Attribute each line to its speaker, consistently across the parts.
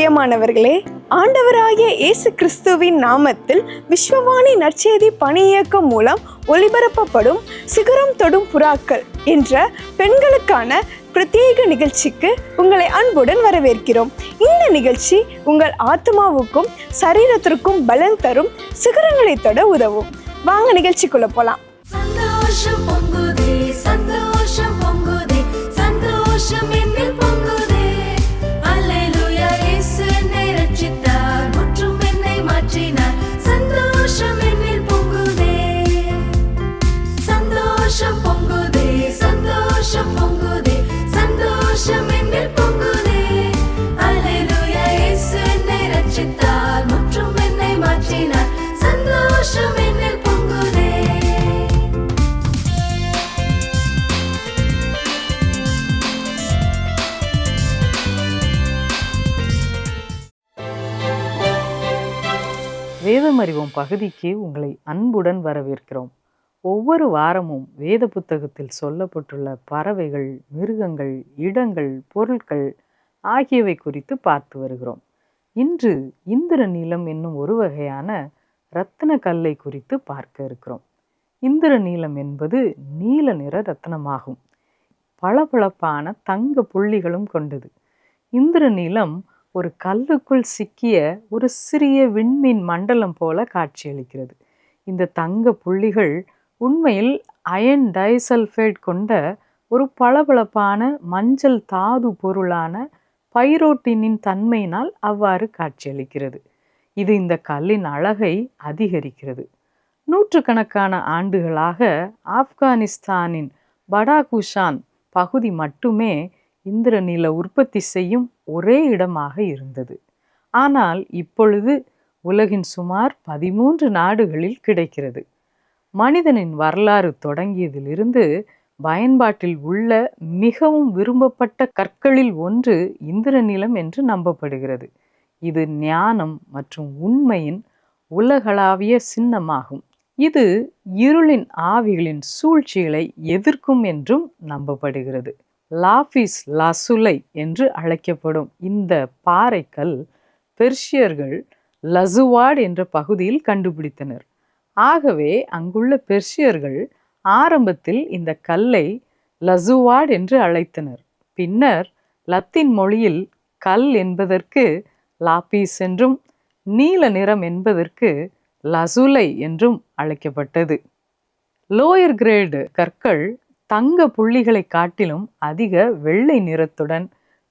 Speaker 1: பிரியமானவர்களே ஆண்டவராகிய இயேசு கிறிஸ்துவின் நாமத்தில் விஸ்வவாணி நற்செய்தி பணியக்கம் மூலம் ஒளிபரப்பப்படும் சிகரம் தொடும் புறாக்கள் என்ற பெண்களுக்கான பிரத்யேக நிகழ்ச்சிக்கு உங்களை அன்புடன் வரவேற்கிறோம். இந்த நிகழ்ச்சி உங்கள் ஆத்மாவுக்கும் சரீரத்திற்கும் பலன் தரும் சிகரங்களை தொட உதவும். வாங்க நிகழ்ச்சிக்குள்ள போலாம்.
Speaker 2: சந்தோஷம் பொங்குதே
Speaker 3: வேதமறிவோம் பகுதிக்கு உங்களை அன்புடன் வரவேற்கிறோம். ஒவ்வொரு வாரமும் வேத புத்தகத்தில் சொல்லப்பட்டுள்ள பறவைகள் மிருகங்கள் இடங்கள் பொருட்கள் ஆகியவை குறித்து பார்த்து வருகிறோம். இன்று இந்திர நீலம் என்னும் ஒரு வகையான இரத்தின கல்லை குறித்து பார்க்க இருக்கிறோம். இந்திர நீலம் என்பது நீல நிற ரத்தனமாகும் பளபளப்பான தங்க புள்ளிகளும் கொண்டது. இந்திர நீலம் ஒரு கல்லுக்குள் சிக்கிய ஒரு சிறிய விண்மீன் மண்டலம் போல காட்சியளிக்கிறது. இந்த தங்க புள்ளிகள் உண்மையில் அயன் டைசல்ஃபேட் கொண்ட ஒரு பளபளப்பான மஞ்சள் தாது பொருளான பைரோட்டினின் தன்மையினால் அவ்வாறு காட்சியளிக்கிறது. இது இந்த கல்லின் அழகை அதிகரிக்கிறது. நூற்றுக்கணக்கான ஆண்டுகளாக ஆப்கானிஸ்தானின் படாகுஷான் பகுதி மட்டுமே இந்திரநீல உற்பத்தி செய்யும் ஒரே இடமாக இருந்தது. ஆனால் இப்பொழுது உலகின் சுமார் பதிமூன்று நாடுகளில் கிடைக்கிறது. மனிதனின் வரலாறு தொடங்கியதிலிருந்து பயன்பாட்டில் உள்ள மிகவும் விரும்பப்பட்ட கற்களில் ஒன்று இந்திரநிலம் என்று நம்பப்படுகிறது. இது ஞானம் மற்றும் உண்மையின் உலகளாவிய சின்னமாகும். இது இருளின் ஆவிகளின் சூழ்ச்சிகளை எதிர்க்கும் என்றும் நம்பப்படுகிறது. லாபிஸ் லசுலை என்று அழைக்கப்படும் இந்த பாறைக்கல் பெர்ஷியர்கள் லசுவாட் என்ற பகுதியில் கண்டுபிடித்தனர். ஆகவே அங்குள்ள பெர்ஷியர்கள் ஆரம்பத்தில் இந்த கல்லை லசுவாட் என்று அழைத்தனர். பின்னர் லத்தீன் மொழியில் கல் என்பதற்கு லாபீஸ் என்றும் நீல நிறம் என்பதற்கு லசுலை என்றும் அழைக்கப்பட்டது. லோயர் கிரேடு கற்கள் தங்க புள்ளிகளை காட்டிலும் அதிக வெள்ளை நிறத்துடன்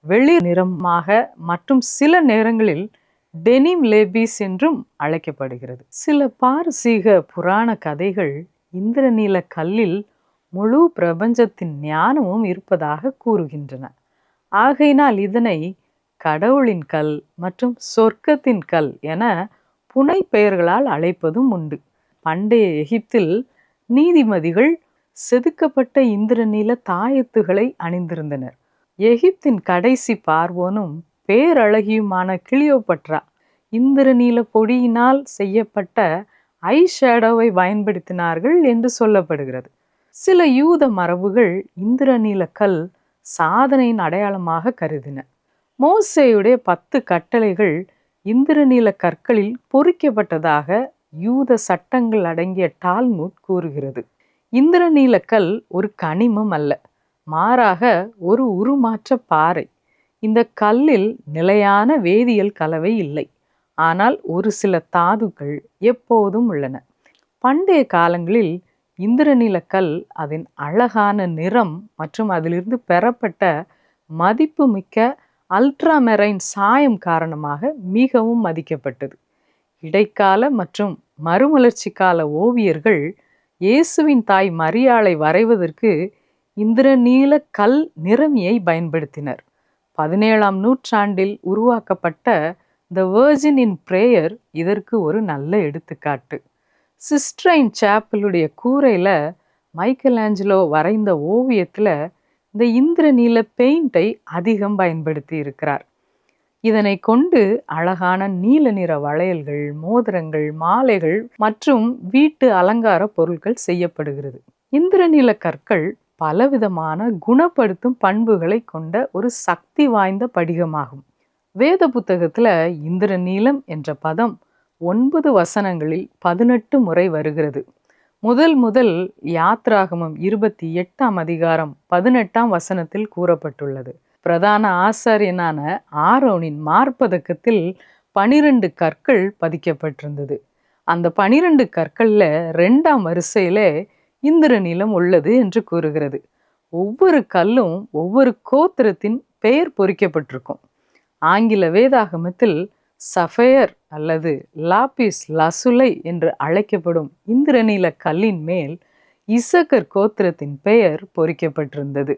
Speaker 3: வெளி நிறமாக மற்றும் சில நேரங்களில் டெனிம் லேபிஸ் என்றும் அழைக்கப்படுகிறது. சில பாரசீக புராண கதைகள் இந்திரநீல கல்லில் முழு பிரபஞ்சத்தின் ஞானமும் இருப்பதாக கூறுகின்றன. ஆகையினால் இதனை கடவுளின் கல் மற்றும் சொர்க்கத்தின் கல் என புனை பெயர்களால் அழைப்பதும் உண்டு. பண்டைய எகிப்தில் நீதிமதிகள் செதுக்கப்பட்ட இந்திரநீல தாயத்துகளை அணிந்திருந்தனர். எகிப்தின் கடைசி பார்வோனும் பேரழகியுமான கிளியோபட்ரா இந்திரநீல பொடியினால் செய்யப்பட்ட ஐ ஷேடோவை பயன்படுத்தினார்கள் என்று சொல்லப்படுகிறது. சில யூத மரபுகள் இந்திரநீல கல் சாதனையின் அடையாளமாக கருதின. மோசேயுடைய பத்து கட்டளைகள் இந்திரநீல கற்களில் பொறிக்கப்பட்டதாக யூத சட்டங்கள் அடங்கிய டால்முட் கூறுகிறது. இந்திரநீலக்கல் ஒரு கனிமம் அல்ல. மாறாக ஒரு உருமாற்ற பாறை. இந்த கல்லில் நிலையான வேதியியல் கலவை இல்லை. ஆனால் ஒரு சில தாதுக்கள் எப்போதும் உள்ளன. பண்டைய காலங்களில் இந்திரநீலக்கல் அதன் அழகான நிறம் மற்றும் அதிலிருந்து பெறப்பட்ட மதிப்புமிக்க அல்ட்ராமெரைன் சாயம் காரணமாக மிகவும் மதிக்கப்பட்டது. இடைக்கால மற்றும் மறுமலர்ச்சி கால ஓவியர்கள் இயேசுவின் தாய் மரியாளை வரைவதற்கு இந்திரநீல கல் நிறமியை பயன்படுத்தினர். பதினேழாம் நூற்றாண்டில் உருவாக்கப்பட்ட த வேர்ஜின் இன் பிரேயர் இதற்கு ஒரு நல்ல எடுத்துக்காட்டு. சிஸ்ட்ரைன் சாப்பிளுடைய கூரையில் மைக்கேல் ஆஞ்சலோ வரைந்த ஓவியத்தில் இந்த இந்திரநீல பெயிண்டை அதிகம் பயன்படுத்தி இருக்கிறார். இதனை கொண்டு அழகான நீல நிற வளையல்கள் மோதிரங்கள் மாலைகள் மற்றும் வீட்டு அலங்கார பொருட்கள் செய்யப்படுகிறது. இந்திரநில கற்கள் பலவிதமான குணப்படுத்தும் பண்புகளை கொண்ட ஒரு சக்தி வாய்ந்த படிகமாகும். வேத புத்தகத்தில் இந்திர நீலம் என்ற பதம் ஒன்பது வசனங்களில் பதினெட்டு முறை வருகிறது. முதல் முதல் யாத்ராகமம் இருபத்தி எட்டாம் அதிகாரம் பதினெட்டாம் வசனத்தில் கூறப்பட்டுள்ளது. பிரதான ஆசாரியனான ஆரோனின் மார்பதக்கத்தில் பனிரெண்டு கற்கள் பதிக்கப்பட்டிருந்தது. அந்த பனிரெண்டு கற்களில் ரெண்டாம் வரிசையில் இந்திர நிலம் உள்ளது என்று கூறுகிறது. ஒவ்வொரு கல்லும் ஒவ்வொரு கோத்திரத்தின் பெயர் பொறிக்கப்பட்டிருக்கும். ஆங்கில வேதாகமத்தில் சஃபயர் அல்லது லாபிஸ் லசுலை என்று அழைக்கப்படும் இந்திரநீல கல்லின் மேல் இசக்கர் கோத்திரத்தின் பெயர் பொறிக்கப்பட்டிருந்தது.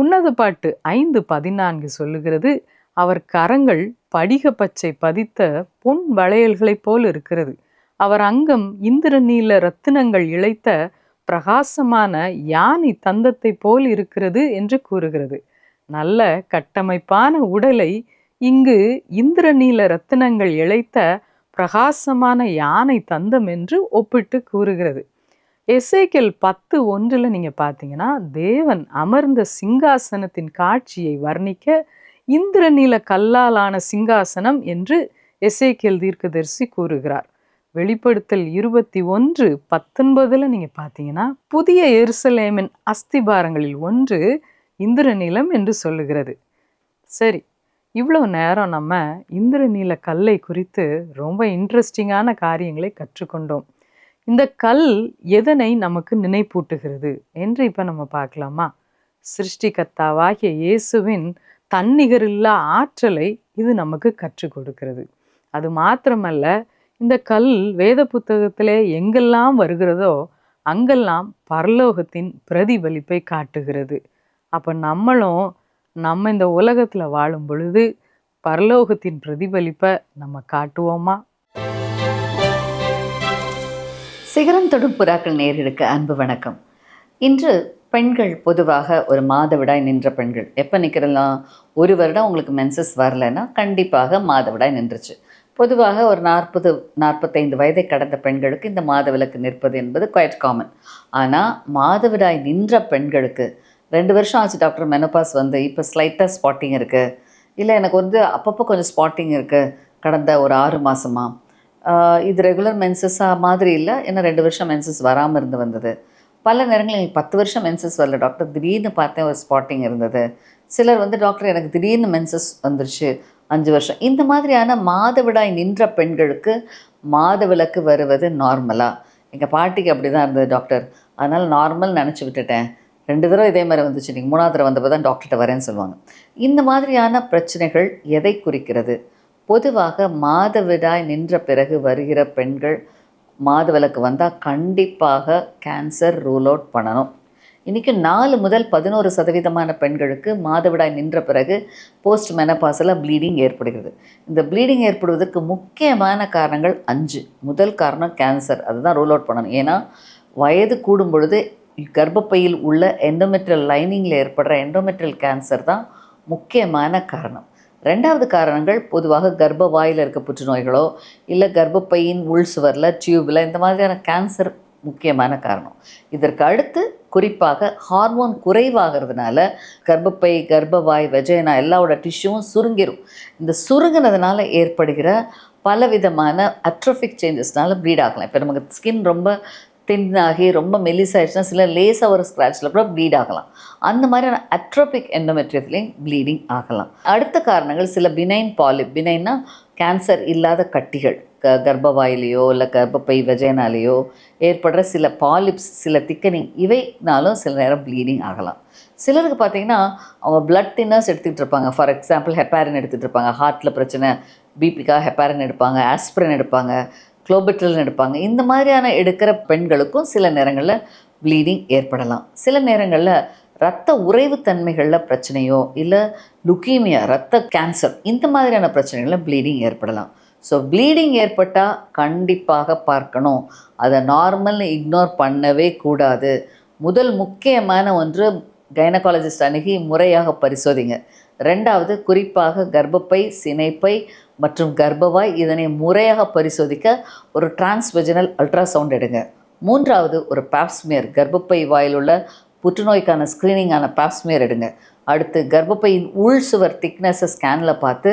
Speaker 3: உன்னது பாட்டு ஐந்து பதினான்கு சொல்லுகிறது. அவர் கரங்கள் படிக பச்சை பதித்த பொன் வளையல்களைப் போல் இருக்கிறது. அவர் அங்கம் இந்திர நீல ரத்தினங்கள் இழைத்த பிரகாசமான யானை தந்தத்தை போல் இருக்கிறது என்று கூறுகிறது. நல்ல கட்டமைப்பான உடலை இங்கு இந்திர நீல ரத்தினங்கள் இழைத்த பிரகாசமான யானை தந்தம் என்று ஒப்பிட்டு கூறுகிறது. எசேக்கியல் பத்து ஒன்றில் நீங்கள் பார்த்தீங்கன்னா தேவன் அமர்ந்த சிங்காசனத்தின் காட்சியை வர்ணிக்க இந்திரநீல கல்லாலான சிங்காசனம் என்று எசேக்கியல் தீர்க்கதரிசி கூறுகிறார். வெளிப்படுத்தல் இருபத்தி ஒன்று பத்தொன்பதில் நீங்கள் பார்த்தீங்கன்னா புதிய எருசலேமின் அஸ்திபாரங்களில் ஒன்று இந்திரநீலம் என்று சொல்லுகிறது. சரி இவ்வளோ நேரம் நம்ம இந்திரநீல கல்லை குறித்து ரொம்ப இன்ட்ரெஸ்டிங்கான காரியங்களை கற்றுக்கொண்டோம். இந்த கல் எதனை நமக்கு நினைப்பூட்டுகிறது என்று இப்போ நம்ம பார்க்கலாமா? சிருஷ்டிகர்த்தாவாகிய இயேசுவின் தன்னிகரில்லா ஆற்றலை இது நமக்கு கற்றுக் கொடுக்கிறது. அது மாத்திரமல்ல இந்த கல் வேத புத்தகத்திலே எங்கெல்லாம் வருகிறதோ அங்கெல்லாம் பரலோகத்தின் பிரதிபலிப்பை காட்டுகிறது. அப்போ நம்மளும் நம்ம இந்த உலகத்தில் வாழும் பொழுது பரலோகத்தின் பிரதிபலிப்பை நம்ம காட்டுவோமா?
Speaker 4: சிகரம் தொடும் புறாக்கள் நேரிருக்கு அன்பு வணக்கம். இன்று பெண்கள் பொதுவாக ஒரு மாதவிடாய் நின்ற பெண்கள். எப்போ நிற்கிறலாம் ஒரு வருடம் உங்களுக்கு மென்சஸ் வரலைன்னா கண்டிப்பாக மாதவிடாய் நின்றுச்சு. பொதுவாக ஒரு நாற்பது நாற்பத்தைந்து வயதை கடந்த பெண்களுக்கு இந்த மாதவிலக்கு நிற்பது என்பது குவைட் காமன் ஆனால் மாதவிடாய் நின்ற பெண்களுக்கு ரெண்டு வருஷம் ஆச்சு டாக்டர் மெனோபாஸ் வந்து இப்போ ஸ்லைட்டாக ஸ்பாட்டிங் இருக்குது இல்லை எனக்கு வந்து அப்பப்போ கொஞ்சம் ஸ்பாட்டிங் இருக்குது கடந்த ஒரு ஆறு மாதமாக இது ரெகுலர் மென்சஸ்ஸாக மாதிரி இல்லை. ஏன்னா ரெண்டு வருஷம் மென்சஸ் வராமல் இருந்து வந்தது. பல நேரங்களில் எனக்கு பத்து வருஷம் மென்சஸ் வரல. டாக்டர் திடீர்னு பார்த்தேன் ஒரு ஸ்பாட்டிங் இருந்தது. சிலர் வந்து டாக்டர் எனக்கு திடீர்னு மென்சஸ் வந்துருச்சு. அஞ்சு வருஷம். இந்த மாதிரியான மாதவிடாய் நின்ற பெண்களுக்கு மாதவிலக்கு வருவது நார்மலாக எங்கள் பாட்டிக்கு அப்படி தான் இருந்தது டாக்டர் அதனால் நார்மல் நினச்சி விட்டுட்டேன். ரெண்டு தடவை இதே மாதிரி வந்துச்சு. நீங்கள் மூணாவது தடவை வந்தப்போ தான் டாக்டர்கிட்ட வரேன்னு சொல்லுவாங்க. இந்த மாதிரியான பிரச்சனைகள் எதை குறிக்கிறது? பொதுவாக மாதவிடாய் நின்ற பிறகு வருகிற பெண்கள் மாதவிலக்கு வந்தால் கண்டிப்பாக கேன்சர் ரூல் அவுட் பண்ணணும். இன்றைக்கி நாலு முதல் பதினோரு சதவீதமான பெண்களுக்கு மாதவிடாய் நின்ற பிறகு போஸ்ட் மெனபாஸில் ப்ளீடிங் ஏற்படுகிறது. இந்த ப்ளீடிங் ஏற்படுவதற்கு முக்கியமான காரணங்கள் அஞ்சு. முதல் காரணம் கேன்சர் அதுதான் ரூல் அவுட் பண்ணணும். ஏன்னா வயது கூடும் பொழுது கர்ப்பப்பையில் உள்ள எண்டோமெட்ரியல் லைனிங்கில் ஏற்படுற எண்டோமெட்ரியல் கேன்சர் தான் முக்கியமான காரணம். ரெண்டாவது காரணங்கள் பொதுவாக கர்ப்ப வாயில் இருக்க புற்றுநோய்களோ இல்லை கர்ப்பப்பையின் உள் சுவரில் டியூபில் இந்த மாதிரியான கேன்சர் முக்கியமான காரணம். இதற்கு அடுத்து குறிப்பாக ஹார்மோன் குறைவாகிறதுனால கர்ப்பப்பை கர்ப்பவாய் வெஜைனா எல்லாவோட டிஷ்யூவும் சுருங்கிடும் இந்த சுருங்கினதுனால ஏற்படுகிற பலவிதமான அட்ரோஃபிக் சேஞ்சஸ்னால ப்ளீட் ஆகலாம். இப்போ நமக்கு ஸ்கின் ரொம்ப thin ஆகி ரொம்ப மெலிசாயிடுச்சுன்னா சில லேசாக ஒரு ஸ்க்ராட்சில் கூட ப்ளீட் ஆகலாம். அந்த மாதிரியான அட்ரோபிக் எண்டோமெட்ரியத்துலேயும் ப்ளீடிங் ஆகலாம். அடுத்த காரணங்கள் சில பினைன் பாலிப் பினைன்னா கேன்சர் இல்லாத கட்டிகள். க கர்ப்பவாயிலையோ இல்லை கர்ப்பப்பை வெஜைனாலேயோ ஏற்படுற சில பாலிப்ஸ் சில திக்கனிங் இவைனாலும் சில நேரம் ப்ளீடிங் ஆகலாம். சிலருக்கு பார்த்தீங்கன்னா அவங்க பிளட் தின்னர்ஸ் எடுத்துக்கிட்டு இருப்பாங்க. ஃபார் எக்ஸாம்பிள் ஹெப்பாரின் எடுத்துகிட்டு இருப்பாங்க. ஹார்ட்டில் பிரச்சனை பிபிக்காக ஹெப்பாரின் எடுப்பாங்க ஆஸ்பிரின் எடுப்பாங்க. குளோபெட்ரல் எடுப்பாங்க. இந்த மாதிரியான எடுக்கிற பெண்களுக்கும் சில நேரங்களில் ப்ளீடிங் ஏற்படலாம். சில நேரங்களில் ரத்த உறைவு தன்மைகளில் பிரச்சனையோ இல்லை லுக்கீமியா ரத்த கேன்சர் இந்த மாதிரியான பிரச்சனைகளில் ப்ளீடிங் ஏற்படலாம். ஸோ ப்ளீடிங் ஏற்பட்டால் கண்டிப்பாக பார்க்கணும். அதை நார்மல்னு இக்னோர் பண்ணவே கூடாது. முதல் முக்கியமான ஒன்று கைனகாலஜிஸ்ட் அணுகி முறையாக பரிசோதிங்க. ரெண்டாவது குறிப்பாக கர்ப்பப்பை சினைப்பை மற்றும் கர்ப்பவாய் இதனை முறையாக பரிசோதிக்க ஒரு டிரான்ஸ்வெஜினல் அல்ட்ராசவுண்ட் எடுங்க. மூன்றாவது ஒரு பாப்ஸ்மியர் கர்ப்பப்பை வாயில் உள்ள புற்றுநோய்க்கான ஸ்க்ரீனிங்கான பாப்ஸ்மியர் எடுங்க. அடுத்து கர்ப்பப்பையின் உள் சுவர் திக்னஸை ஸ்கேனில் பார்த்து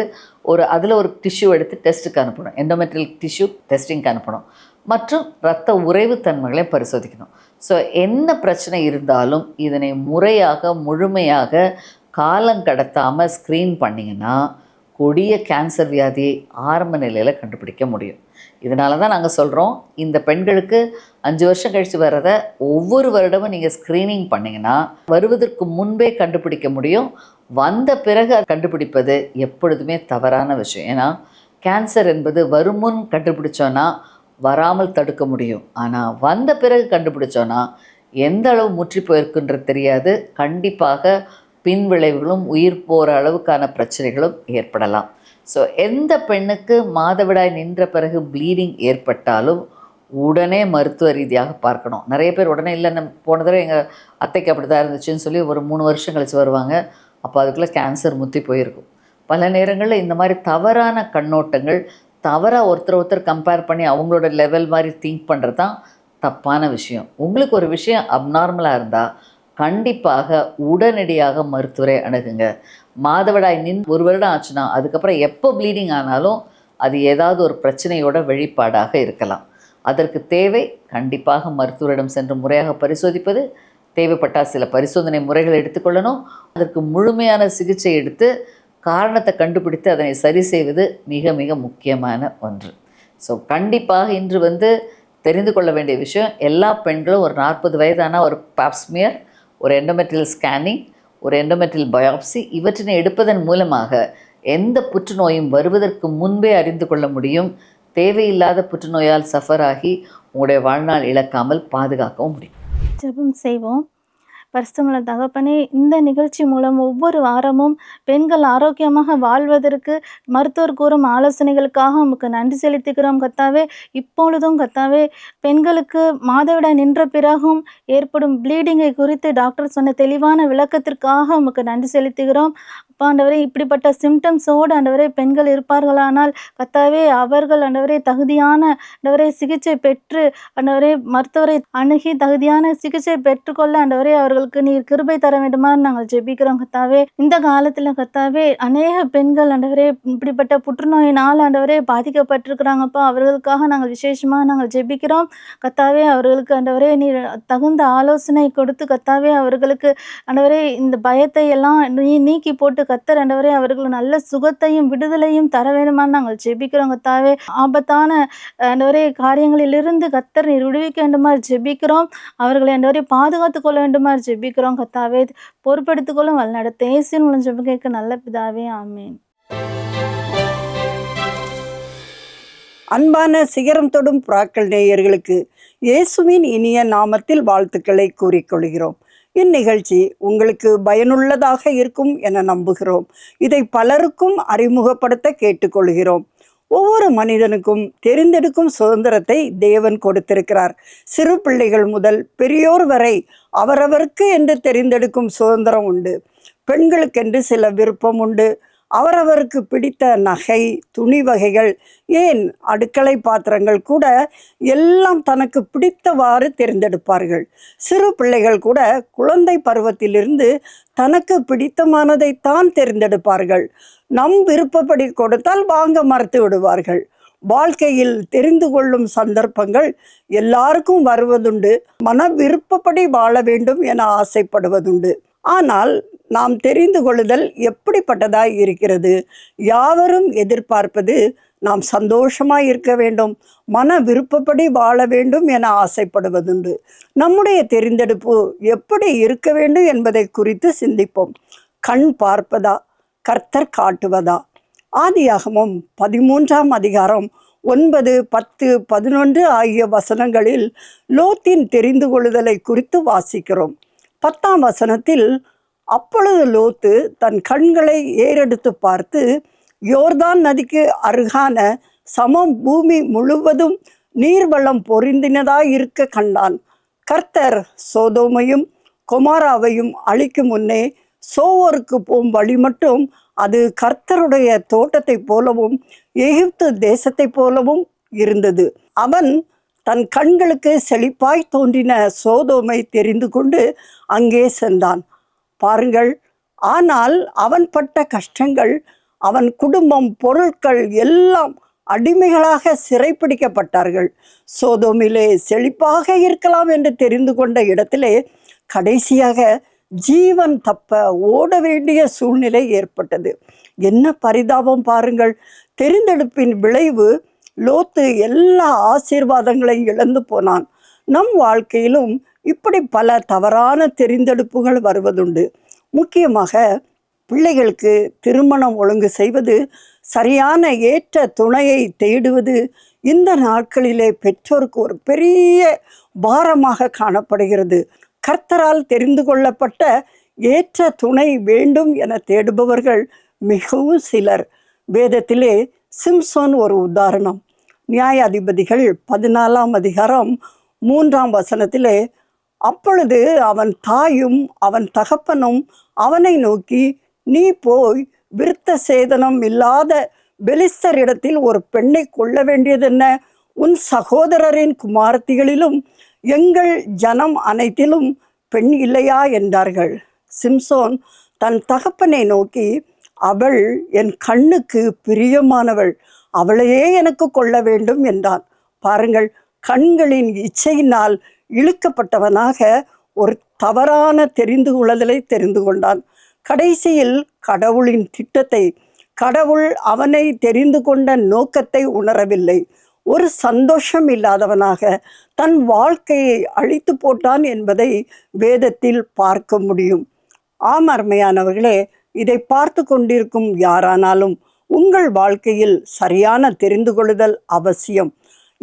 Speaker 4: ஒரு அதில் ஒரு டிஷ்யூ எடுத்து டெஸ்ட்டுக்கு அனுப்பணும். எண்டோமெட்ரியல் டிஷ்யூ டெஸ்டிங்க்கு அனுப்பணும். மற்றும் இரத்த உறைவு தன்மைகளை பரிசோதிக்கணும். ஸோ என்ன பிரச்சனை இருந்தாலும் இதனை முறையாக முழுமையாக காலம் கடத்தாமல் ஸ்க்ரீன் பண்ணிங்கன்னா கொடிய கேன்சர் வியாதியை ஆரம்ப நிலையில் கண்டுபிடிக்க முடியும். இதனால தான் நாங்கள் சொல்கிறோம் இந்த பெண்களுக்கு அஞ்சு வருஷம் கழித்து வர்றதை ஒவ்வொரு வருடமும் நீங்கள் ஸ்க்ரீனிங் பண்ணிங்கன்னா வருவதற்கு முன்பே கண்டுபிடிக்க முடியும். வந்த பிறகு கண்டுபிடிப்பது எப்பொழுதுமே தவறான விஷயம். ஏன்னா கேன்சர் என்பது வருமுன் கண்டுபிடிச்சோன்னா வராமல் தடுக்க முடியும். ஆனால் வந்த பிறகு கண்டுபிடிச்சோன்னா எந்த அளவு முற்றி போயிருக்குன்றது தெரியாது. கண்டிப்பாக பின் விளைவுகளும் உயிர் போகிற அளவுக்கான பிரச்சனைகளும் ஏற்படலாம். ஸோ எந்த பெண்ணுக்கு மாதவிடாய் நின்ற பிறகு ப்ளீடிங் ஏற்பட்டாலும் உடனே மருத்துவ ரீதியாக பார்க்கணும். நிறைய பேர் உடனே இல்லை நம்ம போன தடவை எங்கள் அத்தைக்கு அப்படி தான் இருந்துச்சுன்னு சொல்லி ஒரு மூணு வருஷம் கழிச்சு வருவாங்க. அப்போ அதுக்குள்ளே கேன்சர் முத்தி போயிருக்கும். பல நேரங்களில் இந்த மாதிரி தவறான கண்ணோட்டங்கள் தவறாக ஒருத்தர் ஒருத்தர் கம்பேர் பண்ணி அவங்களோட லெவல் மாதிரி திங்க் பண்ணுறது தான் தப்பான விஷயம். உங்களுக்கு ஒரு விஷயம் அப்நார்மலாக இருந்தால் கண்டிப்பாக உடனடியாக மருத்துவரை அணுகுங்க. மாதவிடாய் நின் ஒரு வருடம் ஆச்சுன்னா அதுக்கப்புறம் எப்போ ப்ளீடிங் ஆனாலும் அது ஏதாவது ஒரு பிரச்சனையோட வெளிப்பாடாக இருக்கலாம். அதற்கு தேவை கண்டிப்பாக மருத்துவரிடம் சென்று முறையாக பரிசோதிப்பது. தேவைப்பட்டால் சில பரிசோதனை முறைகள் எடுத்துக்கொள்ளணும் அதற்கு முழுமையான சிகிச்சை எடுத்து காரணத்தை கண்டுபிடித்து அதனை சரி செய்வது மிக மிக முக்கியமான ஒன்று. ஸோ கண்டிப்பாக இன்று வந்து தெரிந்து கொள்ள வேண்டிய விஷயம் எல்லா பெண்களும் ஒரு நாற்பது வயதான ஒரு பாப்ஸ்மியர் ஒரு எண்டோமெட்ரியல் ஸ்கேனிங் ஒரு எண்டோமெட்ரியல் பயாப்சி இவற்றினை எடுப்பதன் மூலமாக எந்த புற்றுநோயும் வருவதற்கு முன்பே அறிந்து கொள்ள முடியும். தேவையில்லாத புற்றுநோயால் சஃபர் ஆகி உங்களுடைய வாழ்நாள் இழக்காமல் பாதுகாக்கவும் முடியும்.
Speaker 5: ஜபம் செய்வோம். பரிசுத்தமுள்ள தகப்பனே இந்த நிகழ்ச்சி மூலம் ஒவ்வொரு வாரமும் பெண்கள் ஆரோக்கியமாக வாழ்வதற்கு மருத்துவர் கூறும் ஆலோசனைகளுக்காக உமக்கு நன்றி செலுத்துகிறோம் கத்தாவே. இப்பொழுதும் கத்தாவே பெண்களுக்கு மாதவிட நின்ற பிறகும் ஏற்படும் ப்ளீடிங்கை குறித்து டாக்டர் சொன்ன தெளிவான விளக்கத்திற்காக உமக்கு நன்றி செலுத்துகிறோம். அப்பா ஆண்டவரே இப்படிப்பட்ட சிம்டம்ஸோடு ஆண்டவரே பெண்கள் இருப்பார்களானால் கத்தாவே அவர்கள் ஆண்டவரே தகுதியான ஆண்டவரே சிகிச்சை பெற்று ஆண்டவரே மருத்துவரை அணுகி தகுதியான சிகிச்சை பெற்றுக்கொள்ள ஆண்டவரே அவர்களுக்கு நீர் கிருபை தர வேண்டுமான்னு நாங்கள் ஜெபிக்கிறோம் கத்தாவே. இந்த காலத்தில் கத்தாவே அநேக பெண்கள் ஆண்டவரே இப்படிப்பட்ட புற்றுநோயினால் ஆண்டவரே பாதிக்கப்பட்டிருக்கிறாங்கப்பா. அவர்களுக்காக நாங்கள் விசேஷமாக நாங்கள் ஜெபிக்கிறோம். கத்தாவே அவர்களுக்கு ஆண்டவரே நீர் தகுந்த ஆலோசனை கொடுத்து கத்தாவே அவர்களுக்கு ஆண்டவரே இந்த பயத்தை எல்லாம் நீ நீக்கி போட்டு கத்தர் ஆண்டவரே அவர்கள் நல்ல சுகத்தையும் விடுதலையும் தர வேண்டுமான்னு நாங்கள் ஜெபிக்கிறோம் கத்தாவே. ஆபத்தான ஆண்டவரே காரியங்களிலிருந்து கத்தர் நீர் விடுவிக்க வேண்டுமாறு ஜெபிக்கிறோம். அவர்களை ஆண்டவரே பாதுகாத்து கொள்ள வேண்டுமாறு ஜெபிக்கிறோம் கத்தாவே. பொறுப்படுத்திக்கொள்ளும் வழிநடத்த ஏசின் மூலம் நல்ல பிதாவே ஆமேன்.
Speaker 6: அன்பான சிகரம் தொடும் புறாக்கள் நேயர்களுக்கு இயேசுவின் இனிய நாமத்தில் வாழ்த்துக்களை கூறிக்கொள்கிறோம். இந்நிகழ்ச்சி உங்களுக்கு பயனுள்ளதாக இருக்கும் என நம்புகிறோம். இதை பலருக்கும் அறிமுகப்படுத்த கேட்டுக்கொள்கிறோம். ஒவ்வொரு மனிதனுக்கும் தெரிந்தெடுக்கும் சுதந்திரத்தை தேவன் கொடுத்திருக்கிறார். சிறு பிள்ளைகள் முதல் பெரியோர் வரை அவரவருக்கு என்று தெரிந்தெடுக்கும் சுதந்திரம் உண்டு. பெண்களுக்கென்று சில விருப்பம் உண்டு. அவரவருக்கு பிடித்த நகை துணி வகைகள் ஏன் அடுக்களை பாத்திரங்கள் கூட எல்லாம் தனக்கு பிடித்தவாறு தேர்ந்தெடுப்பார்கள். சிறு பிள்ளைகள் கூட குழந்தை பருவத்திலிருந்து தனக்கு பிடித்தமானதைத்தான் தேர்ந்தெடுப்பார்கள். நம் விருப்பப்படி கொடுத்தால் வாங்க மறுத்து விடுவார்கள். வாழ்க்கையில் தெரிந்து கொள்ளும் சந்தர்ப்பங்கள் எல்லாருக்கும் வருவதுண்டு. மன விருப்பப்படி வாழ வேண்டும் என ஆசைப்படுவதுண்டு. ஆனால் நாம் தெரிந்து கொள்ளுதல் எப்படிப்பட்டதாய் இருக்கிறது? யாவரும் எதிர்பார்ப்பது நாம் சந்தோஷமாக இருக்க வேண்டும். மன விருப்பப்படி வாழ வேண்டும் என ஆசைப்படுவதுண்டு. நம்முடைய தெரிந்தெடுப்பு எப்படி இருக்க வேண்டும் என்பதை குறித்து சிந்திப்போம். கண் பார்ப்பதா? கர்த்தர் காட்டுவதா? ஆதியாகமும் பதிமூன்றாம் அதிகாரம் ஒன்பது பத்து பதினொன்று ஆகிய வசனங்களில் லோத்தின் தெரிந்து கொள்ளுதலை குறித்து வாசிக்கிறோம். பத்தாம் வசனத்தில் அப்பொழுது லோத்து தன் கண்களை ஏறெடுத்து பார்த்து யோர்தான் நதிக்கு அருகான சமம் பூமி முழுவதும் நீர்வளம் பொருந்தினதாய் இருக்க கண்டான். கர்த்தர் சோதோமையும் கொமாராவையும் அழிக்கும் முன்னே சோவோருக்கு போகும் வழி மட்டும் அது கர்த்தருடைய தோட்டத்தைப் போலவும் எகிப்து தேசத்தைப் போலவும் இருந்தது. அவன் தன் கண்களுக்கு செழிப்பாய் தோன்றின சோதோமை தெரிந்து கொண்டு அங்கே சென்றான். பாருங்கள். ஆனால் அவன் பட்ட கஷ்டங்கள் அவன் குடும்பம் பொருட்கள் எல்லாம் அடிமைகளாக சிறைப்பிடிக்கப்பட்டார்கள். சோதோமிலே செழிப்பாக இருக்கலாம் என்று தெரிந்து கொண்ட இடத்திலே கடைசியாக ஜீவன் தப்ப ஓட வேண்டிய சூழ்நிலை ஏற்பட்டது. என்ன பரிதாபம் பாருங்கள். தெரிந்தெடுப்பின் விளைவு லோத்து எல்லா ஆசீர்வாதங்களையும் இழந்து போனான். நம் வாழ்க்கையிலும் இப்படி பல தவறான தெரிந்தெடுப்புகள் வருவதுண்டு. முக்கியமாக பிள்ளைகளுக்கு திருமணம் ஒழுங்கு செய்வது சரியான ஏற்ற துணையை தேடுவது இந்த நாட்களிலே பெற்றோருக்கு ஒரு பெரிய பாரமாக காணப்படுகிறது. கர்த்தரால் தெரிந்து கொள்ளப்பட்ட ஏற்ற துணை வேண்டும் என தேடுபவர்கள் மிகவும் சிலர். வேதத்திலே சிம்சோன் ஒரு உதாரணம். நியாயாதிபதிகள் பதினாலாம் அதிகாரம் மூன்றாம் வசனத்திலே அப்பொழுது அவன் தாயும் அவன் தகப்பனும் அவனை நோக்கி நீ போய் விருத்த சேதனம் இல்லாத பெலிஸ்தரிடத்தில் ஒரு பெண்ணை கொள்ள வேண்டியதென்ன? உன் சகோதரரின் குமாரத்திகளிலும் எங்கள் ஜனம் அனைத்திலும் பெண் இல்லையா? என்றார்கள். சிம்சோன் தன் தகப்பனை நோக்கி அவள் என் கண்ணுக்கு பிரியமானவள். அவளையே எனக்கு கொள்ள வேண்டும் என்றான். பாருங்கள் கண்களின் இச்சையினால் இழுக்கப்பட்டவனாக ஒரு தவறான தெரிந்து கொள்ளுதலை தெரிந்து கொண்டான். கடைசியில் கடவுளின் திட்டத்தை கடவுள் அவனை தெரிந்து கொண்ட நோக்கத்தை உணரவில்லை. ஒரு சந்தோஷம் இல்லாதவனாக தன் வாழ்க்கையை அழித்து போட்டான் என்பதை வேதத்தில் பார்க்க முடியும். ஆம் அருமையானவர்களே இதை பார்த்து கொண்டிருக்கும் யாரானாலும் உங்கள் வாழ்க்கையில் சரியான தெரிந்து கொள்ளுதல் அவசியம்.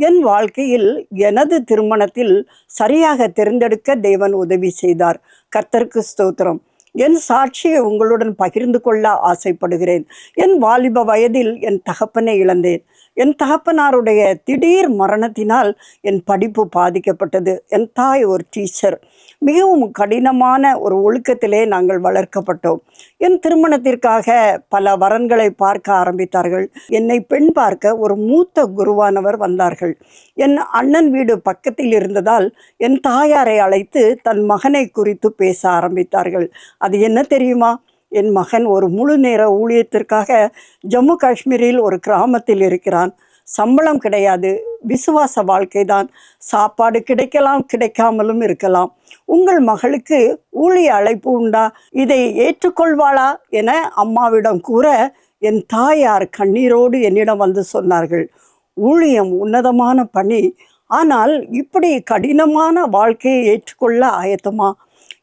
Speaker 6: என் வாழ்க்கையில் எனது திருமணத்தில் சரியாக தேர்ந்தெடுக்க தேவன் உதவி செய்தார். கர்த்தருக்கு ஸ்தோத்திரம். என் சாட்சியை உங்களுடன் பகிர்ந்து கொள்ள ஆசைப்படுகிறேன். என் வாலிப வயதில் என் தகப்பனை இழந்தேன். என் தகப்பனாருடைய திடீர் மரணத்தினால் என் படிப்பு பாதிக்கப்பட்டது. என் தாய் ஒரு டீச்சர் மிகவும் கடினமான ஒரு ஒழுக்கத்திலே நாங்கள் வளர்க்கப்பட்டோம். என் திருமணத்திற்காக பல வரன்களை பார்க்க ஆரம்பித்தார்கள். என்னை பெண் பார்க்க ஒரு மூத்த குருவானவர் வந்தார்கள். என் அண்ணன் வீடு பக்கத்தில் இருந்ததால் என் தாயாரை அழைத்து தன் மகனை குறித்து பேச ஆரம்பித்தார்கள். அது என்ன தெரியுமா? என் மகன் ஒரு முழு நேர ஊழியத்திற்காக ஜம்மு காஷ்மீரில் ஒரு கிராமத்தில் இருக்கிறான். சம்பளம் கிடையாது. விசுவாச வாழ்க்கைதான். சாப்பாடு கிடைக்கலாம் கிடைக்காமலும் இருக்கலாம். உங்கள் மகளுக்கு ஊழிய அழைப்பு உண்டா? இதை ஏற்றுக்கொள்வாளா என அம்மாவிடம் கூற என் தாயார் கண்ணீரோடு என்னிடம் வந்து சொன்னார்கள். ஊழியம் உன்னதமான பணி. ஆனால் இப்படி கடினமான வாழ்க்கையை ஏற்றுக்கொள்ள ஆயத்தமா?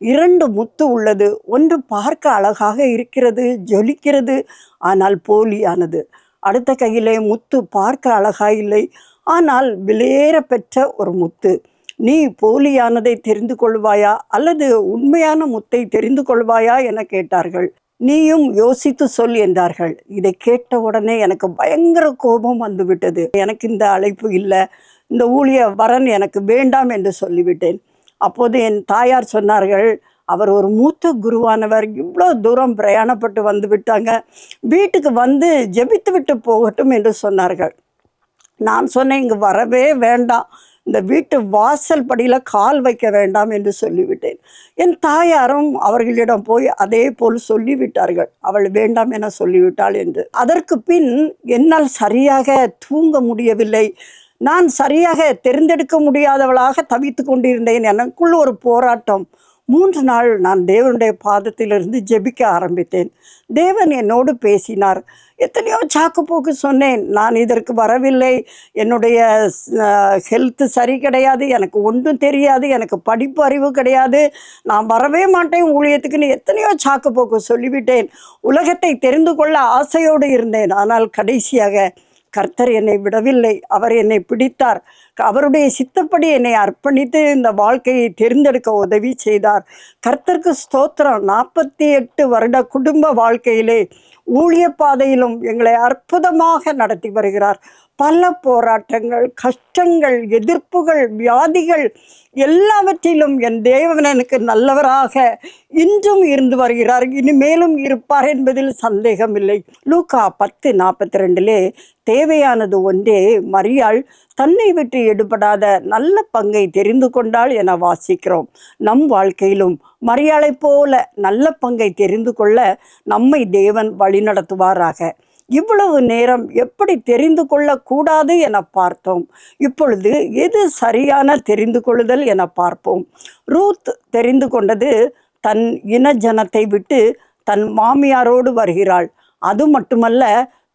Speaker 6: இரண்டு முத்து உள்ளது. ஒன்று பார்க்க அழகாக இருக்கிறது ஜொலிக்கிறது ஆனால் போலியானது. அடுத்த கையிலே முத்து பார்க்க அழகா இல்லை ஆனால் விலையேற பெற்ற ஒரு முத்து. நீ போலியானதை தெரிந்து கொள்வாயா அல்லது உண்மையான முத்தை தெரிந்து கொள்வாயா என கேட்டார்கள். நீயும் யோசித்து சொல் என்றார்கள். இதை கேட்ட உடனே எனக்கு பயங்கர கோபம் வந்துவிட்டது. எனக்கு இந்த அழைப்பு இல்லை. இந்த ஊழிய வரன் எனக்கு வேண்டாம் என்று சொல்லிவிட்டேன். அப்போது என் தாயார் சொன்னார்கள் அவர் ஒரு மூத்த குருவானவர் இவ்வளோ தூரம் பிரயாணப்பட்டு வந்து விட்டாங்க வீட்டுக்கு வந்து ஜெபித்து விட்டு போகட்டும் என்று சொன்னார்கள். நான் சொன்னேன் இங்கே வரவே வேண்டாம் இந்த வீட்டு வாசல் படியில் கால் வைக்க வேண்டாம் என்று சொல்லிவிட்டேன். என் தாயாரும் அவர்களிடம் போய் அதே போல் சொல்லிவிட்டார்கள். அவள் வேண்டாம் என சொல்லிவிட்டாள் என்று. அதற்கு பின் என்னால் சரியாக தூங்க முடியவில்லை. நான் சரியாக தெரிந்தெடுக்க முடியாதவளாக தவித்து கொண்டிருந்தேன் எனக்குள் ஒரு போராட்டம். மூன்று நாள் நான் தேவனுடைய பாதத்திலிருந்து ஜெபிக்க ஆரம்பித்தேன். தேவன் என்னோடு பேசினார். எத்தனையோ சாக்கு போக்கு சொன்னேன். நான் இதற்கு வரவில்லை. என்னுடைய ஹெல்த்து சரி கிடையாது. எனக்கு ஒன்றும் தெரியாது. எனக்கு படிப்பு அறிவு கிடையாது. நான் வரவே மாட்டேன் ஊழியத்துக்குன்னு எத்தனையோ சாக்கு போக்கு சொல்லிவிட்டேன். உலகத்தை தெரிந்து கொள்ள ஆசையோடு இருந்தேன். ஆனால் கடைசியாக கர்த்தர் என்னை விடவில்லை. அவர் என்னை பிடித்தார். அவருடைய சித்தப்படி என்னை அர்ப்பணித்து இந்த வாழ்க்கையை தேர்ந்தெடுக்க உதவி செய்தார். கர்த்தருக்கு ஸ்தோத்திரம். நாற்பத்தி எட்டு வருட குடும்ப வாழ்க்கையிலே ஊழிய பாதையிலும் எங்களை அற்புதமாக நடத்தி வருகிறார். பல போராட்டங்கள் கஷ்டங்கள் எதிர்ப்புகள் வியாதிகள் எல்லாவற்றிலும் என் தேவன் எனக்கு நல்லவராக இன்றும் இருந்து வருகிறார். இனிமேலும் இருப்பார் என்பதில் சந்தேகமில்லை. லூக்கா பத்து நாற்பத்தி ரெண்டிலே தேவையானது ஒன்றே மரியாள் தன்னை விட்டு எடுபடாத நல்ல பங்கை தெரிந்து கொண்டாள் என வாசிக்கிறோம். நம் வாழ்க்கையிலும் மரியாளைப் போல நல்ல பங்கை தெரிந்து கொள்ள நம்மை தேவன் வழிநடத்துவாராக. இவ்வளவு நேரம் எப்படி தெரிந்து கொள்ளக்கூடாது என பார்த்தோம். இப்பொழுது எது சரியான தெரிந்து கொள்ளுதல் என பார்ப்போம். ரூத் தெரிந்து கொண்டது தன் இன ஜனத்தை விட்டு தன் மாமியாரோடு வருகிறாள். அது மட்டுமல்ல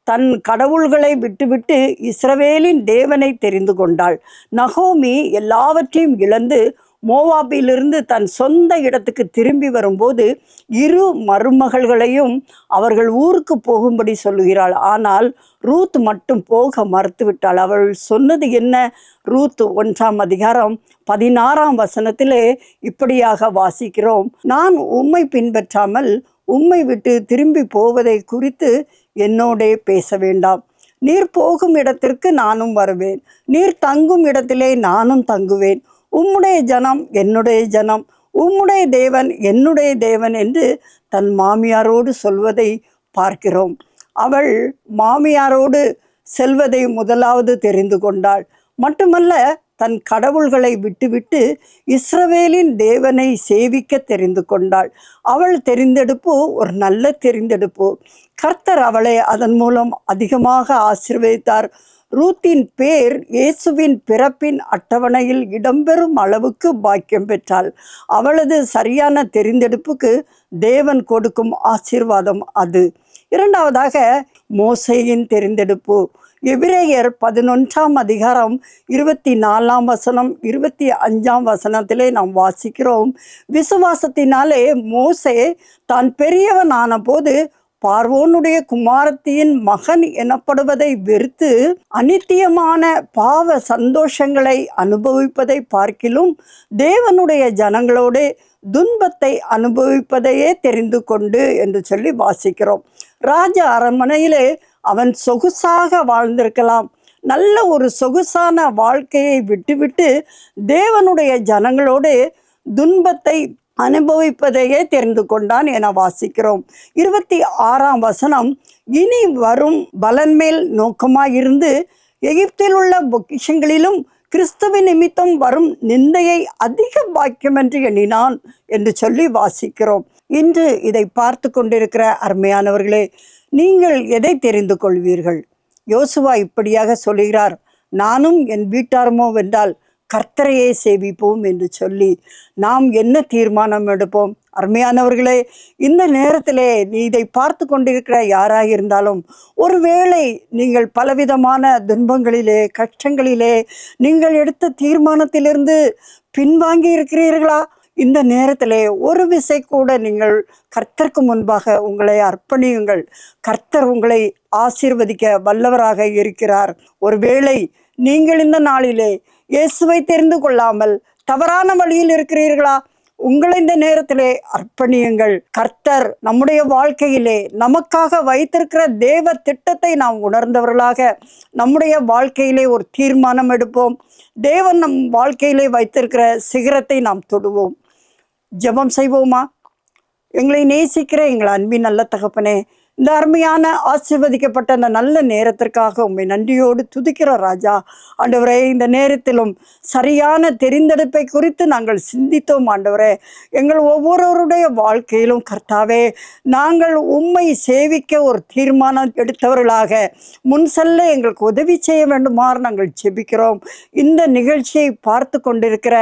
Speaker 6: தன் கடவுள்களை விட்டுவிட்டு இஸ்ரவேலின் தேவனை தெரிந்து கொண்டாள். நகோமி எல்லாவற்றையும் இழந்து மோவாபிலிருந்து தன் சொந்த இடத்துக்கு திரும்பி வரும்போது இரு மருமகள்களையும் அவர்கள் ஊருக்கு போகும்படி சொல்லுகிறாள். ஆனால் ரூத் மட்டும் போக மறுத்துவிட்டாள் அவள் சொன்னது என்ன? ரூத் ஒன்றாம் அதிகாரம் பதினாறாம் வசனத்திலே இப்படியாக வாசிக்கிறோம். நான் உம்மை பின்பற்றாமல் உம்மை விட்டு திரும்பி போவதை குறித்து என்னோடே பேச வேண்டாம். நீர் போகும் இடத்திற்கு நானும் வருவேன். நீர் தங்கும் இடத்திலே நானும் தங்குவேன். உம்முடைய ஜனம் என்னுடைய ஜனம் உம்முடைய தேவன் என்னுடைய தேவன் என்று தன் மாமியாரோடு சொல்வதை பார்க்கிறோம். அவள் மாமியாரோடு செல்வதை முதலாவது தெரிந்து கொண்டாள். மட்டுமல்ல தன் கடவுள்களை விட்டுவிட்டு இஸ்ரவேலின் தேவனை சேவிக்க தெரிந்து கொண்டாள். அவள் தெரிந்தெடுப்பு ஒரு நல்ல தெரிந்தெடுப்பு. கர்த்தர் அவளை அதன் மூலம் அதிகமாக ஆசிர்வதித்தார். ரூத்தின் பேர் இயேசுவின் பிறப்பின் அட்டவணையில் இடம்பெறும் அளவுக்கு பாக்கியம் பெற்றாள். அவளது சரியான தெரிந்தெடுப்புக்கு தேவன் கொடுக்கும் ஆசீர்வாதம் அது. இரண்டாவதாக மோசையின் தெரிந்தெடுப்பு. எபிரேயர் பதினொன்றாம் அதிகாரம் இருபத்தி நாலாம் வசனம் இருபத்தி அஞ்சாம் வசனத்திலே நாம் வாசிக்கிறோம். விசுவாசத்தினாலே மோசே தான் பெரியவன் ஆன போது பார்வோனுடைய குமாரத்தியின் மகன் எனப்படுவதை வெறுத்து அனித்தியமான பாவ சந்தோஷங்களை அனுபவிப்பதை பார்க்கிலும் தேவனுடைய ஜனங்களோடு துன்பத்தை அனுபவிப்பதையே தெரிந்து கொண்டு என்று சொல்லி வாசிக்கிறோம். ராஜ அரண்மனையிலே அவன் சொகுசாக வாழ்ந்திருக்கலாம். நல்ல ஒரு சொகுசான வாழ்க்கையை விட்டுவிட்டு தேவனுடைய ஜனங்களோடு துன்பத்தை அனுபவிப்பதையே தெரிந்து கொண்டான் என வாசிக்கிறோம். இருபத்தி ஆறாம் வசனம் இனி வரும் பலன் மேல் நோக்கமாயிருந்து எகிப்தில் உள்ள பொக்கிஷங்களிலும் கிறிஸ்துவின் நிமித்தம் வரும் நிந்தையை அதிக பாக்கியம் என்று எண்ணினான் என்று சொல்லி வாசிக்கிறோம். இன்று இதை பார்த்து கொண்டிருக்கிற அருமையானவர்களே நீங்கள் எதை தெரிந்து கொள்வீர்கள்? யோசுவா இப்படியாக சொல்கிறார் நானும் என் வீட்டாருமோ? வென்றால் கர்த்தரையே சேவிப்போம் என்று சொல்லி நாம் என்ன தீர்மானம் எடுப்போம்? அருமையானவர்களே இந்த நேரத்திலே நீ இதை பார்த்து கொண்டிருக்கிற யாராக இருந்தாலும் ஒருவேளை நீங்கள் பலவிதமான துன்பங்களிலே கஷ்டங்களிலே நீங்கள் எடுத்த தீர்மானத்திலிருந்து பின்வாங்கி இருக்கிறீர்களா? இந்த நேரத்திலே ஒரு விசை கூட நீங்கள் கர்த்தருக்கு முன்பாக உங்களை அர்ப்பணியுங்கள். கர்த்தர் உங்களை ஆசீர்வதிக்க வல்லவராக இருக்கிறார். ஒருவேளை நீங்கள் இந்த நாளிலே இயேசுவை தெரிந்து கொள்ளாமல் தவறான வழியில் இருக்கிறீர்களா? உங்களை இந்த நேரத்திலே அர்ப்பணியுங்கள். கர்த்தர் நம்முடைய வாழ்க்கையிலே நமக்காக வைத்திருக்கிற தேவ திட்டத்தை நாம் உணர்ந்தவர்களாக நம்முடைய வாழ்க்கையிலே ஒரு தீர்மானம் எடுப்போம். தேவன் நம் வாழ்க்கையிலே வைத்திருக்கிற சிகரத்தை நாம் தொடுவோம். ஜெபம் செய்வோமா? எங்களை நேசிக்கிற எங்கள் அன்பின் நல்ல தகப்பனே இந்த அருமையான ஆசீர்வதிக்கப்பட்ட அந்த நல்ல நேரத்திற்காக உண்மை நன்றியோடு துதிக்கிற ராஜா. ஆண்டவரே இந்த நேரத்திலும் சரியான தெரிந்தெடுப்பை குறித்து நாங்கள் சிந்தித்தோம் ஆண்டவரே. எங்கள் ஒவ்வொருவருடைய வாழ்க்கையிலும் கர்த்தாவே நாங்கள் உண்மை சேவிக்க ஒரு தீர்மானம் எடுத்தவர்களாக முன் செல்ல எங்களுக்கு உதவி செய்ய வேண்டுமாறு நாங்கள் ஜெபிக்கிறோம். இந்த நிகழ்ச்சியை பார்த்து கொண்டிருக்கிற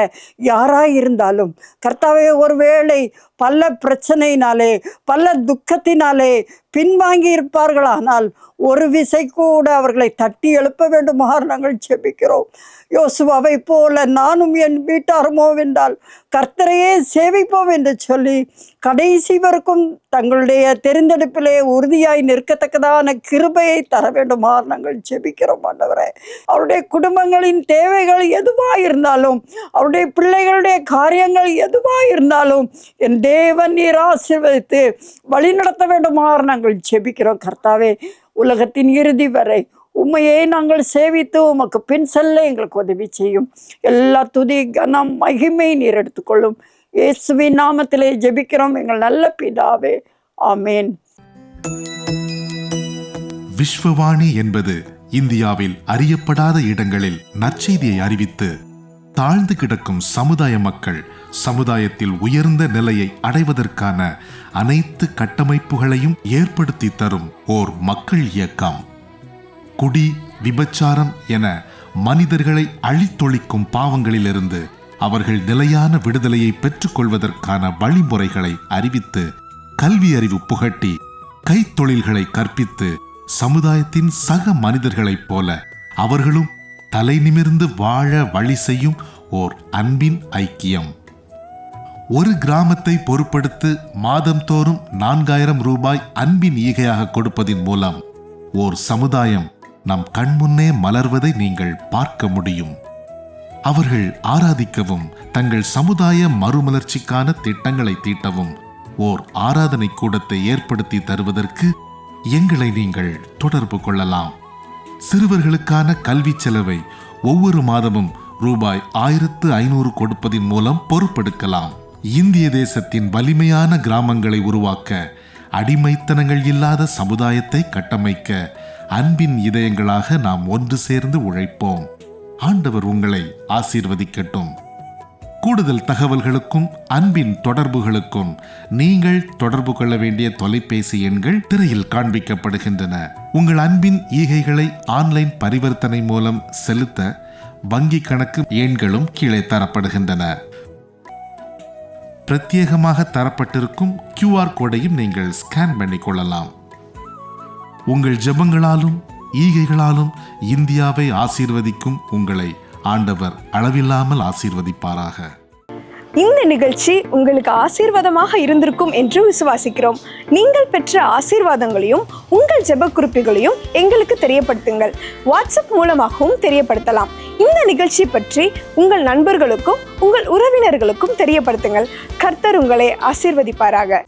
Speaker 6: யாராக இருந்தாலும் கர்த்தாவே ஒருவேளை பல பிரச்சனையினாலே பல துக்கத்தினாலே பின்வாங்கி இருப்பார்களானால் ஒரு விசை கூட அவர்களை தட்டி எழுப்ப வேண்டுமாறு நாங்கள் செபிக்கிறோம் யோசுவாவை போல நானும் என் வீட்டாருமோ என்றால் கர்த்தரையே சேவிப்போம் என்று சொல்லி கடைசி வரைக்கும் தங்களுடைய தெரிந்தெடுப்பிலே உறுதியாய் நிற்கத்தக்கதான கிருபையை தர வேண்டுமாறு நாங்கள் ஜெபிக்கிறோம் ஆண்டவரே. அவருடைய குடும்பங்களின் தேவைகள் எதுவாக இருந்தாலும் அவருடைய பிள்ளைகளுடைய காரியங்கள் எதுவாக இருந்தாலும் என் தேவன் நீர் ஆசீர்வதித்து வழி நடத்த வேண்டுமாறு நாங்கள் ஜெபிக்கிறோம் கர்த்தாவே. உலகத்தின் இறுதி வரை உண்மையே நாங்கள் சேவித்து உமக்கு பின் செல்ல எங்களுக்கு உதவி செய்யும். எல்லா துதி கனம் மகிமை நீர் எடுத்துக்கொள்ளும். இயேசுவின் நாமத்திலே ஜெபிக்கிறோம். எங்கள் நல்ல பிதாவே. ஆமேன்.
Speaker 7: விஸ்வவாணி என்பது இந்தியாவில் அறியப்படாத இடங்களில் நற்செய்தியை அறிவித்து தாழ்ந்து கிடக்கும் சமுதாய மக்கள் சமுதாயத்தில் உயர்ந்த நிலையை அடைவதற்கான அனைத்து கட்டமைப்புகளையும் ஏற்படுத்தி தரும் ஓர் மக்கள் இயக்கம். குடி விபச்சாரம் என மனிதர்களை அழித்தொழிக்கும் பாவங்களிலிருந்து அவர்கள் நிலையான விடுதலையை பெற்றுக்கொள்வதற்கான வழிமுறைகளை அறிவித்து கல்வி அறிவு புகட்டி கைத்தொழில்களை கற்பித்து சமுதாயத்தின் சக மனிதர்களைப் போல அவர்களும் தலை நிமிர்ந்து வாழ வழி செய்யும் ஓர் அன்பின் ஐக்கியம். ஒரு கிராமத்தை பொருட்படுத்து மாதம்தோறும் நான்காயிரம் ரூபாய் அன்பின் ஈகையாக கொடுப்பதின் மூலம் ஓர் சமுதாயம் நம் கண்முன்னே மலர்வதை நீங்கள் பார்க்க முடியும். அவர்கள் ஆராதிக்கவும் தங்கள் சமுதாய மறுமலர்ச்சிக்கான திட்டங்களை தீட்டவும் ஓர் ஆராதனை கூடத்தை ஏற்படுத்தி தருவதற்கு எங்களை நீங்கள் தொடர்பு கொள்ளலாம். சிறுவர்களுக்கான கல்வி செலவை ஒவ்வொரு மாதமும் ரூபாய் ஆயிரத்து ஐநூறு கொடுப்பதின் மூலம் பொறுப்பெடுக்கலாம் இந்திய தேசத்தின் வலிமையான கிராமங்களை உருவாக்க அடிமைத்தனங்கள் இல்லாத சமுதாயத்தை கட்டமைக்க அன்பின் இதயங்களாக நாம் ஒன்று சேர்ந்து உழைப்போம். ஆண்டவர் உங்களை ஆசீர்வதிக்கட்டும். கூடுதல் தகவல்களுக்கும் அன்பின் தொடர்புகளுக்கும் நீங்கள் தொடர்பு கொள்ள வேண்டிய தொலைபேசி எண்கள் திரையில் காண்பிக்கப்படுகின்றன. உங்கள் அன்பின் ஈகைகளை ஆன்லைன் பரிவர்த்தனை மூலம் செலுத்த வங்கி கணக்கு எண்களும் கீழே தரப்படுகின்றன. பிரத்யேகமாக தரப்பட்டிருக்கும் கியூஆர் கோடையும் நீங்கள் ஸ்கேன் பண்ணிக் கொள்ளலாம். உங்கள் ஜெபங்களாலும் ஈகைகளாலும் இந்தியாவை ஆசீர்வதிக்கும் உங்களை ஆண்டவர் அளவில்லாமல் ஆசீர்வதிப்பாராக.
Speaker 1: இந்த நிகழ்ச்சி உங்களுக்கு ஆசீர்வாதமாக இருந்திருக்கும் என்று விசுவாசிக்கிறோம். நீங்கள் பெற்ற ஆசீர்வாதங்களையும் உங்கள் ஜெப குறிப்புகளையும் எங்களுக்கு தெரியப்படுத்துங்கள். வாட்ஸ்அப் மூலமாகவும் தெரியப்படுத்தலாம். இந்த நிகழ்ச்சி பற்றி உங்கள் நண்பர்களுக்கும் உங்கள் உறவினர்களுக்கும் தெரியப்படுத்துங்கள். கர்த்தர் உங்களை ஆசீர்வதிப்பாராக.